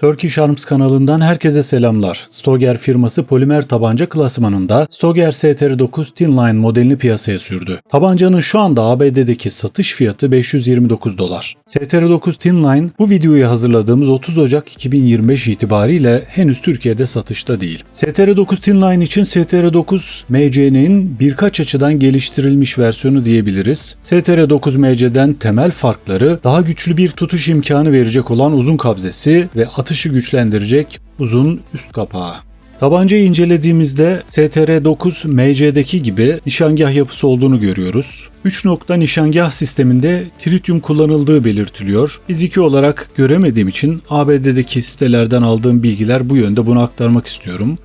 Turkish Arms kanalından herkese selamlar. Stoger firması polimer tabanca klasmanında Stoger STR9 Thin Line modelini piyasaya sürdü. Tabancanın şu anda ABD'deki satış fiyatı 529 dolar. STR9 Thin Line bu videoyu hazırladığımız 30 Ocak 2025 itibariyle henüz Türkiye'de satışta değil. STR9 Thin Line için STR9 MC'nin birkaç açıdan geliştirilmiş versiyonu diyebiliriz. STR9 MC'den temel farkları daha güçlü bir tutuş imkanı verecek olan uzun kabzesi ve atışı güçlendirecek uzun üst kapağı. Tabancayı incelediğimizde STR9 MC'deki gibi nişangah yapısı olduğunu görüyoruz. 3 nokta nişangah sisteminde tritium kullanıldığı belirtiliyor. Fiziki olarak göremediğim için ABD'deki sitelerden aldığım bilgiler bu yönde bunu aktarmak istiyorum.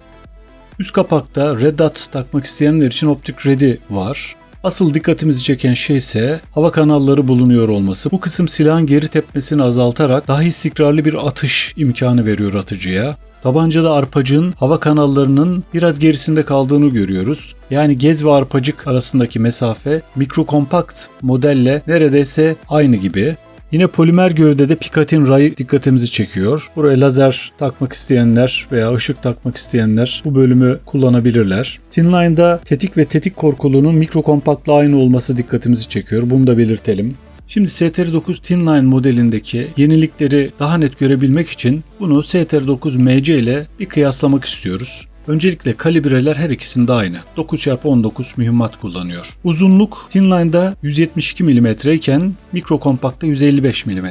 Üst kapakta Red Dot takmak isteyenler için Optic Ready var. Asıl dikkatimizi çeken şey ise hava kanalları bulunuyor olması. Bu kısım silahın geri tepmesini azaltarak daha istikrarlı bir atış imkanı veriyor atıcıya. Tabancada arpacığın hava kanallarının biraz gerisinde kaldığını görüyoruz. Yani gez ve arpacık arasındaki mesafe mikro kompakt modelle neredeyse aynı gibi. Yine polimer gövdede Picatinny rayı dikkatimizi çekiyor. Buraya lazer takmak isteyenler veya ışık takmak isteyenler bu bölümü kullanabilirler. Thinline'da tetik ve tetik korkuluğunun mikro kompaktla aynı olması dikkatimizi çekiyor. Bunu da belirtelim. Şimdi STR9 Thinline modelindeki yenilikleri daha net görebilmek için bunu STR9 MC ile bir kıyaslamak istiyoruz. Öncelikle kalibreler her ikisinde aynı. 9x19 mühimmat kullanıyor. Uzunluk Thinline'da 172 mm iken Micro Compact'ta 155 mm.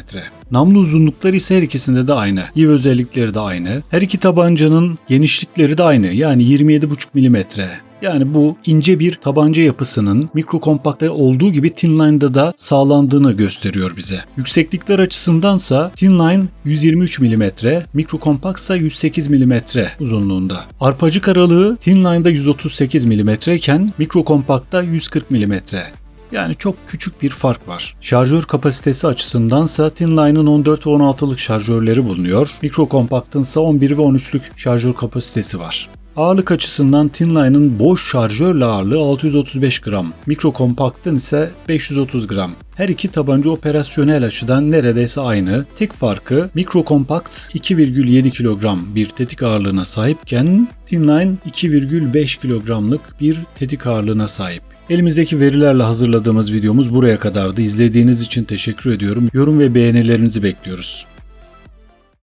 Namlu uzunlukları ise her ikisinde de aynı. Yiv özellikleri de aynı. Her iki tabancanın genişlikleri de aynı. Yani 27,5 mm. Yani bu ince bir tabanca yapısının mikro kompakta olduğu gibi Thinline'da da sağlandığını gösteriyor bize. Yükseklikler açısındansa Thinline 123 mm, mikro kompakt ise 108 mm uzunluğunda. Arpacık aralığı Thinline'da 138 mm iken mikro kompakta 140 mm. Yani çok küçük bir fark var. Şarjör kapasitesi açısındansa Thinline'ın 14 ve 16'lık şarjörleri bulunuyor. Mikro Compact'ın ise 11 ve 13'lük şarjör kapasitesi var. Ağırlık açısından Thinline'ın boş şarjörle ağırlığı 635 gram, Micro Compact'ın ise 530 gram. Her iki tabanca operasyonel açıdan neredeyse aynı. Tek farkı Micro Compact 2,7 kilogram bir tetik ağırlığına sahipken Thinline 2,5 kilogramlık bir tetik ağırlığına sahip. Elimizdeki verilerle hazırladığımız videomuz buraya kadardı. İzlediğiniz için teşekkür ediyorum. Yorum ve beğenilerinizi bekliyoruz.